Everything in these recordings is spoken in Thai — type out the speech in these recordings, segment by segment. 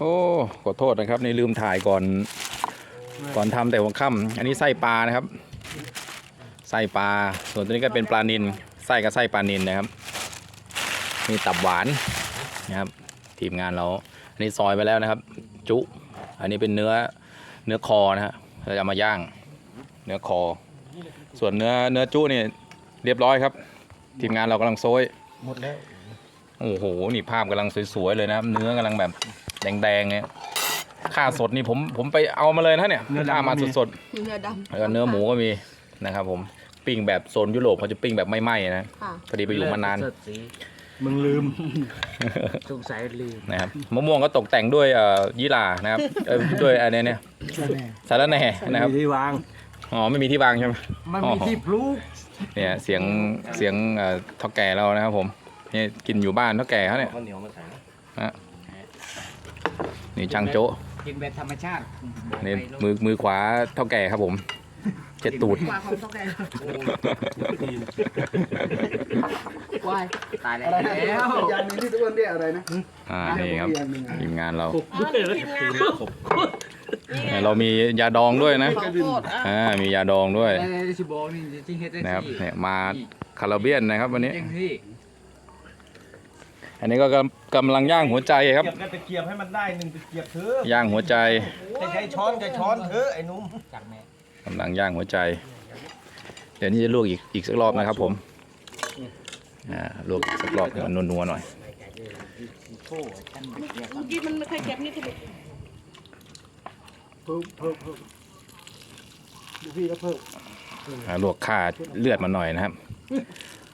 โอ้ขอโทษนะครับนี่ลืมถ่ายก่อน ก่อนทำแต่หัวค่ำอันนี้ไส้ปลานะครับ ไส้ปลา ส่วนตัวนี้ก็เป็นปลานินไส้กับไส้ปลานินนะครับ มีตับหวานนะครับทีมงานเรา อันนี้ซอยไปแล้วนะครับ จุ อันนี้เป็นเนื้อเนื้อคอนะฮะเราจะเอามาย่าง เนื้อคอ ส่วนเนื้อเนื้อจุนี่เรียบร้อยครับ ทีมงานเรากำลังโซยหมดแล้วโอ้โหนี่ภาพกำลังสวยๆเลยนะครับ เนื้อกำลังแบบ แดงๆเนี่ยข้าสดนี่ผมผมไปเอามาเลยนะเนี่ยข้ามาสดเนื้อดำๆแล้วก็เนื้อหมูก็มีนะครับผมปิ้งแบบโซนยุโรปเขาจะปิ้งแบบไม่ไหม้นะค่ะพอดีไปอยู่มานานสดสีมึงลืม สงสัยลืม นะครับมะม่วงก็ตกแต่งด้วยเอ่อยี่หร่านะครับเอ้ยด้วยอะไรเนี่ยสาระแหน่นะครับมีที่วาง อ๋อไม่มีที่วางใช่ไหม มันมีที่พลุเนี่ยเสียงเสียงเอ่อเท่าแก่เรานะครับผมนี่กินอยู่บ้านเท่าแก่เขาเนี่ยข้าวเหนียวมาใส่นี่ ช่างโจ๊ะกินแบบธรรมชาตินี่มือมือขวาเท่าแก่ครับผม เจ็ดตูดกว่าของต้องแกวายตายแล้อะไรนะวอย่างหนึงที่ทุกคนเรียกอะไรนะอ่านี่ครับอย่างหนึ่งอะทีมงานเราอ๋อนี่ทีมงานเขาเรามียาดองด้วยนะขอโทษอะอ่ามียาดองด้วยไอ้ชิบอกนี่ที่เฮ็ดได้นะครับที่เนี่ยมาคาราเบียนนะครับวันนี้เจ้งที่ อันนี้ก็กำกำลังย่างหัวใจครับ เกียบกันตะเกียบให้มันได้หนึ่งตะเกียบเถอะย่างหัวใจจะใช้ช้อนจะช้อนเถอะไอ้หนุ่มจากแม่กำลังย่างหัวใจ เดี๋ยวนี้จะลวกอีกอีกสักรอบนะครับ ผมอ่าลวกอีกสักรอบให้มันนัวๆหน่อยโอ้ฉันเกียบเมื่อกี้มันไม่ค่อยเก็บนี่ทีเดียวเพิ่มเพิ่มเพิ่มดูพี่ก็เพิ่มอ่าลวกข่าเลือดมันหน่อยนะครับ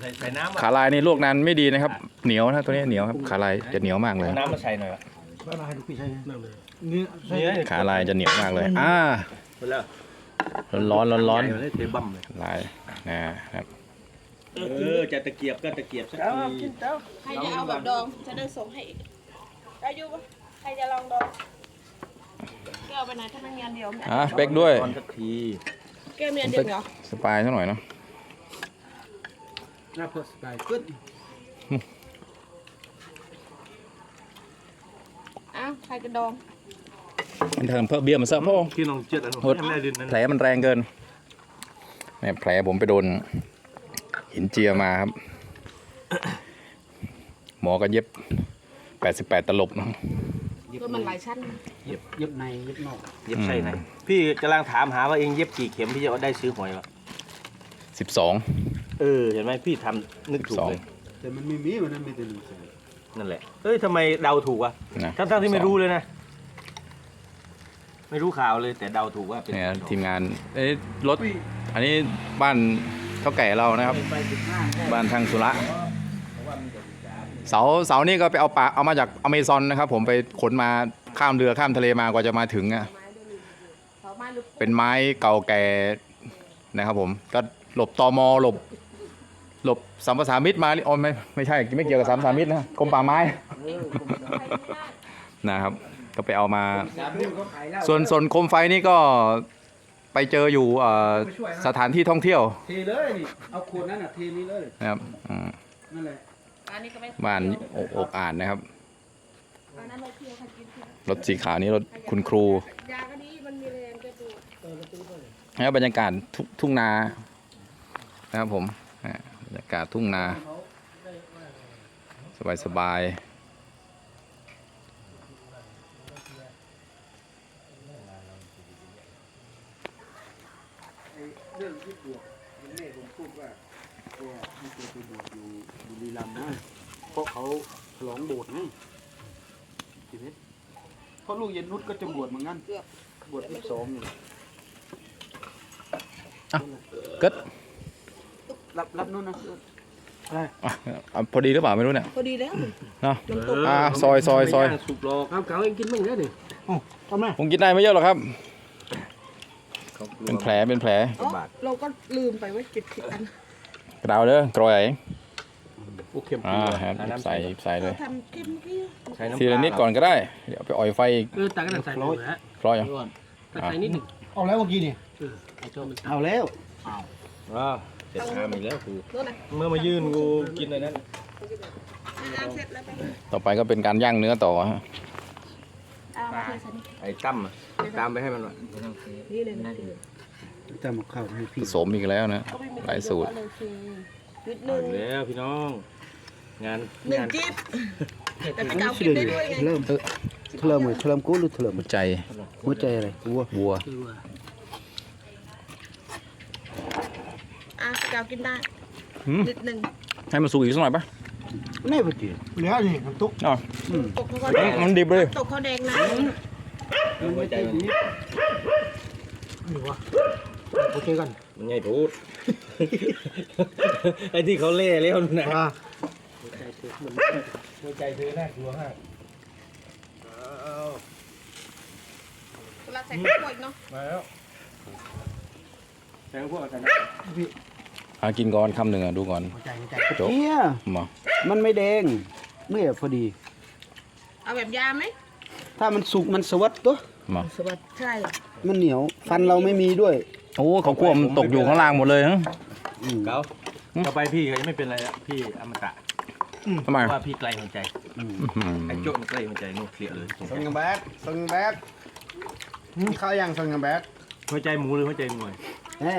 ใส่ใส่น้ำขาลายนี่ลวกนานไม่ดีนะครับ เหนียวนะตัวนี้เหนียวครับขาลายจะเหนียวมากเลยเอาน้ำมาใส่หน่อยอะไรดูพี่ใช่นั่นเลยเนื้อใช่เนี่ยขาลายจะเหนียวมากเลย อ่าไปแล้วร้อนร้อนร้อนเดี๋ยวได้เทบัมเลยๆลายนะครับเออจะตะเกียบก็ตะเกียบสักทีใครจะเอาแบบดองจะได้ส่งให้อีกได้อยูปะใครจะลองดองแก้วไปไหนถ้าไม่มีอันเดียวไม่อะเป๊กด้วยช้อนสักทีแก้วมีอันเดียวเหรอสปายสักหน่อยเนาะห น้าเพิ่มสไตล์ขึ้นอ้าวใครจะดองมันเทิมเพิ่มเบียร์มาสักพ่อพี่น้องเจ็ดอันโหดยังไม่ได้ดินนั้นแผลมันแรงเกินแม่แผลผมไปโดน หินเจียมาครับ หมอก็เย็บ88ตลบนะก็มันหลายชั้นเย็บเย็บในเย็บนอกเย็บใส่ไหนพี่กำลังถามหาว่าเองเย็บกี่เข็มพี่จะได้ซื้อหวยวะ12 เออเห็นไหมพี่ทำนึกถูกเลย แต่มันไม่มีวันนั้นมีแต่หนึ่งใส่นั่นแหละ เอ้ยทำไมเดาถูกวะนะทั้งๆที่ไม่รู้เลยนะ ไม่รู้ข่าวเลยแต่เดาถูกว่าเป็นเนี่ยทีมงานเอ้ยรถ อันนี้บ้านเท่าแก่เรานะครับ ไปสิบห้าแค่บ้านทางสุระเสาเสานี่ก็ไปเอาปลาเอามาจากอเมซอนนะครับ ผมไปขนมาข้ามเรือข้ามทะเลมากว่าจะมาถึงอะเสาไม้หรือเป็นไม้เก่าแก่นะครับ ผมก็หลบตอมอหลบ หลบสัมปสามิตรมาอ๋อไม่ไม่ใช่ไม่เกี่ยวกับสัมปสามิตรนะกรมป่าไม้ นะครับ ก็ไปเอามาสามนิ้วเขาขายแล้วส่วนส่วนโคมไฟนี่ก็ไปเจออยู่เอ่อสถานที่ท่องเที่ยวเทเลยนี่เอาขวดนั้นอะเทนี่เลยนะครับอืมนั่นแหละอันนี้ก็ไม่บ้านอกอกอ่านนะครับอันนั้นเราเที่ยวใครกินเที่ยวรถสีขาวนี้รถคุณครูยาก็ดีมันมีแรงจะดูนะครับบรรยากาศทุกทุ่งนานะครับผมอ่าบ รรยากาศทุ่งนา สบายสบายๆไอ้เรื่องที่บวชเห็นแม่ผมพูดว่าแกไม่เคยไปบวชอยู่บุรีรัมย์นะเพราะเขาฉลองโบสถ์ไงชีวิตเพราะลูกเย็นนุชก็จะบวชเหมือนกันบวชที่สองอยู่เกิด รับรับนู่นนะอะอะพอดีหรือเปล่าไม่รู้เนี่ยพอดีแล้วเนาะอ่าซอยซอยซอยสุกหรอกเอาเก่าเองกินบ้างได้ดิทำไมผมกินได้ไม่เยอะหรอกครับ เป็นแผลเป็นแผลอ๋อเราก็ลืมไปว่าจิตผิดอันกระดาวเด้อกรอยโอ้เข็มอ่าครับใส่น้ำใส่ใส่เลเรายทำกินเมื่อกี้ใส่น้ำทีละนิดก่อนก็ได้เดี๋ยวไปอ่อยไฟอีกเออตาก็ต้องใส่หน่อยนะร้อยยังก็ใส่นิดหนึ่งเอาแล้วเมื่อกี้นี่ไอ้โจ้มันเอาแล้วว้าวเจ็ดชามอีกแล้วกูนู่นน่ะเมื่อมายื่นกูกินอะไรนั้นอ่าเสร็จแล้วไปต่อไปก็เป็นการย่างเนื้อต่อฮะปลาเทสนิทไอ้ตั้มอะตามไปให้มันหน่อยนี่เลยนะจะมาเข้าให้ผพี่สมอีกแล้วนะก็ไม่มีหลายสูตรเลยคือนิดหเอานึ่งอีกแล้วพี่น้อง งานหนึ่งงานจิ๊บแต่พี่เจ้ากินได้ด้วยไง เริ่มเทเริ่มเหมือนเทเริ่มกูหรือเทเริ่มหัวใจหัวใจอะไรวัววัว อะพี่เจ้ากินได้หืมนิดหนึ่งให้มันสุกอีกสักหน่อยปะแน่ปะจีเหลือนี่มันตุ๊กอ๋อตกเขาแดงมันดิบเลย ตกเขาแดงนะหัวใจมันนี่วะโอเคกันมันใหญ่พูด ไอ้ที่เขาเล่แล้วนะว่าหัวใจเธอน่ากลัวมากเวลาใส่ข้าวโพดเนาะมาแล้วแซงพวกกันนะ อะกินก่อนคำหนึ่งอะดูก่อนหัวใจหัวใจจบเนี่ยมามันไม่แดงเมื่อพอดี เอาแบบยาไหมถ้ามันสุกมันสวัสดตัวมาสวัสดีใช่มันเหนียว ฟันเราไม่มีด้วย โอ้เขาควบมันตกอยู่ข้างล่างหมดเลยนะอืมเก้าต่อไปพี่เขาจะไม่เป็นไรแล้วพี่อมตะทำไมเพราะว่าพี่ไกลหัวใจอืมอื้อหือไอ้โจ้มันใกล้หัวใจนู่นเคลียร์เลยสงส่สังยยังแบดส่งยังแบดข้าวยังส่งยังแบดหัวใจหมูหรือหัวใจมวยแน่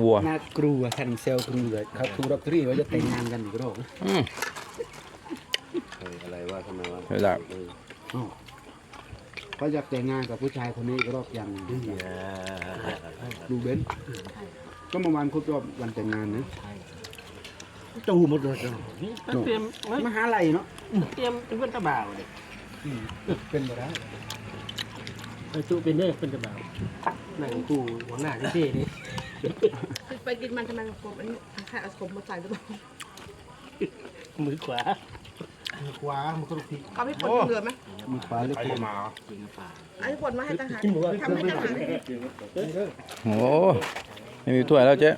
วัวน่ากลัวแคนเซลกลัวเลยเขาถูกลอตเตอรี่ว่าจะแต่งงานกันอีกรอบอืมอะไรว่าทำไมวะเดี๋ยวจะเขาอยากแต่งงานกับผู้ชายคนนี้อีกรอบยังดูเบนซ์ก็เมื่อวานครบรอบวันแต่งงานนะจะหูหมดเลยเตรียมมหาลัยเนาะเตรียมเป็นเพื่อนตาบ่าวเลยเป็นไปได้ ไอ้ตู้เป็นเด้เป็นกระเป๋านั่งตู้หัวหน้าที่เท่นี่ไปกินมันทำไมกบอันนี้ใครเอากบมาใส่หรือเปล่ามือขวามือขวามันก็ลูกพี่เอาพี่ผลเหลือไหมมีฟ้าเล็กเอาพี่ผลมาให้ทหารทำให้ทหารโอ้ไม่มีถ้วยแล้วเจ๊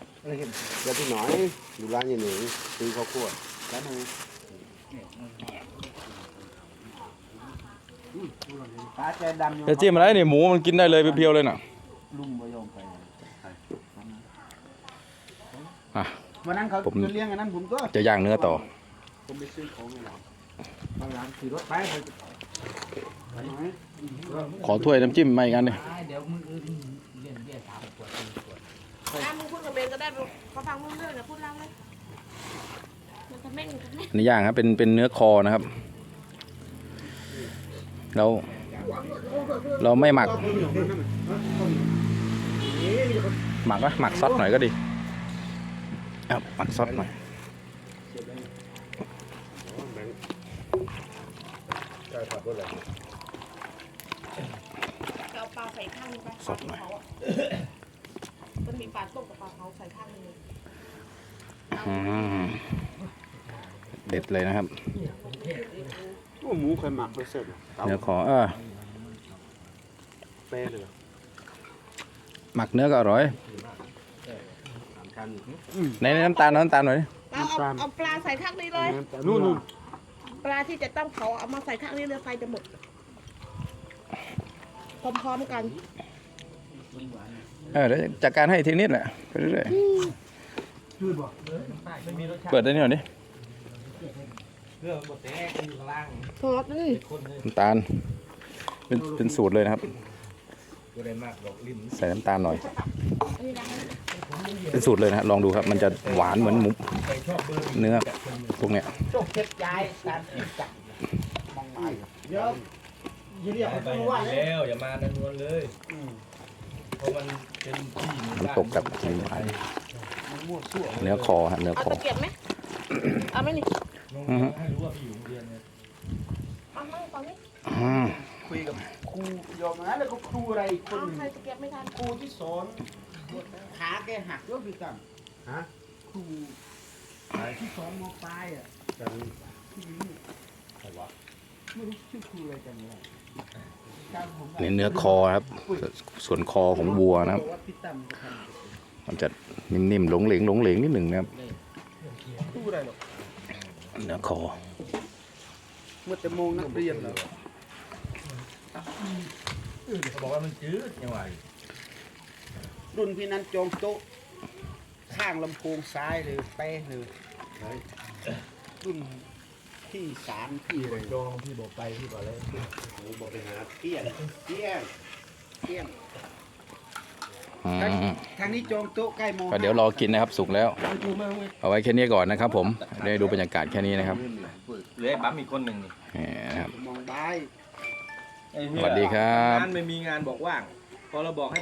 แล้วพี่หน่อยดูร้านอยังหนึ่งซื้อข้าวคั่วร้านหนึง ฟ้าใจดำจะจิ้มอะไรนี่หมูมันกินได้เลยเพียวๆเลยน่ะลุงบ่ยอมไปอะ วันนั้นเขาผม จะเลี้ยงอันนั้นผมก็จะย่างเนื้อต่อ ผมไปซื้อของในร้านบางร้านขี่รถไปไปไปหน่อยขอถ้วยน้ำจิ้มมาอีกอันหนึงอะมึงพูดกับเบนก็ได้เขาฟังมึงเรื่องนะพูดเล่าเลยมันจะเม่งมันจะเม่งอันนี้ย่างครับเป็นเป็นเนื้อคอนะครับ เราเราไม่หมัก หมักวะหมักซอสหน่อยก็ดีเอาหมักซอสหน่อยเอาปลาใส่ข้างนึงไปสดหน่อยมันมีปลาต้มกับปลาเผาใส่ข้างนึงอืมเด็ดเลยนะครับ โอ้หมูเคยหมักไปเสร็จเตาเนื้อคอเออแป้เลยเหรอหมักเนื้อก็อร่อยสามชั้นในในน้ำตาลเอาน้ำตาลหน่อยดิเอาเอาเอาปลาใส่ข้างนี้เลยนู่นนู่นปลาที่จะต้องเผาเอามาใส่ข้างนี้เลยไฟจะหมดพร้อมๆกันเออเดี๋ยวจัดการให้ทีนิดแหละไปเรื่อยๆเปิดได้นี่หน่อยดิ เรื่องบทแต่อยู่ข้างล่างซอสนี่น้ำตาล เป็นเป็นสูตรเลยนะครับ ก็ได้มากบอกริมใส่น้ำตาลหน่อย เป็นสูตรเลยนะฮะลองดูครับ มันจะหวานเหมือนหมูเนื้อพวกเนี้ยจกเจ็บยายการที่จับมองไปเดี๋ยวยี่เรียกไปเขาว่าเลยแล้วอย่ามาดันนวลเลยเพราะมันเป็นที่หมู่มันบ้านตกกับเนื้อคอฮะเนื้อเอาคอ ตะเกียบไหมเอาไหมนี่น้ อือฮึ ให้รู้ว่าพี่อยู่โรงเรียนเนี่ยเอาไหมตอนนี้อืมคุยกับครูยอมนะแล้วก็ครูอะไรอีกคนเอาหนึ่งใครตะเกียบไม่ทันครูที่สอนขาแกหักแล้วพี่ตั้มฮะครูที่สอนมปลายอะที่นี่ใครวะไม่รู้ชื่อครูอะไรกันเนี่ยจำผมได้นี่เนื้อคอครับส่วนคอของวัวนะครับว่าพี่ตั้มจะทมันจะนิ่มๆหลงเหลงหลงเหลงนิดหนึ่งนะครับครูอะไรหรอก นื้อคอเมื่อแต่โมงนักเรียนเหรอเขาบอกว่ามันจืดยังไงรุ่นพี่นั้นจองโต๊ะข้างลำโพงซ้ายเลยเป๊ะเลยรุ่นที่ศาลที่อะไรจองพี่บอกไปพี่บอกเลยผมบอกไปหาเที่ยงเที่ยงเที่ยงอืม ทางนี้จองโต๊ะใกล้โมงก็เดี๋ยวรอกินนะครับสุกแล้ว เอาไว้แค่นี้ก่อนนะครับ ผมได้ดูบรรยากาศแค่นี้นะครับเหลือไอ้ปั๊มอีกคนหนึ่งนี่นี่นะครับ มองบายไอ้เหี้ยสวัสดีครับ งานไม่มีงานบอกว่าง พอเราบอกให้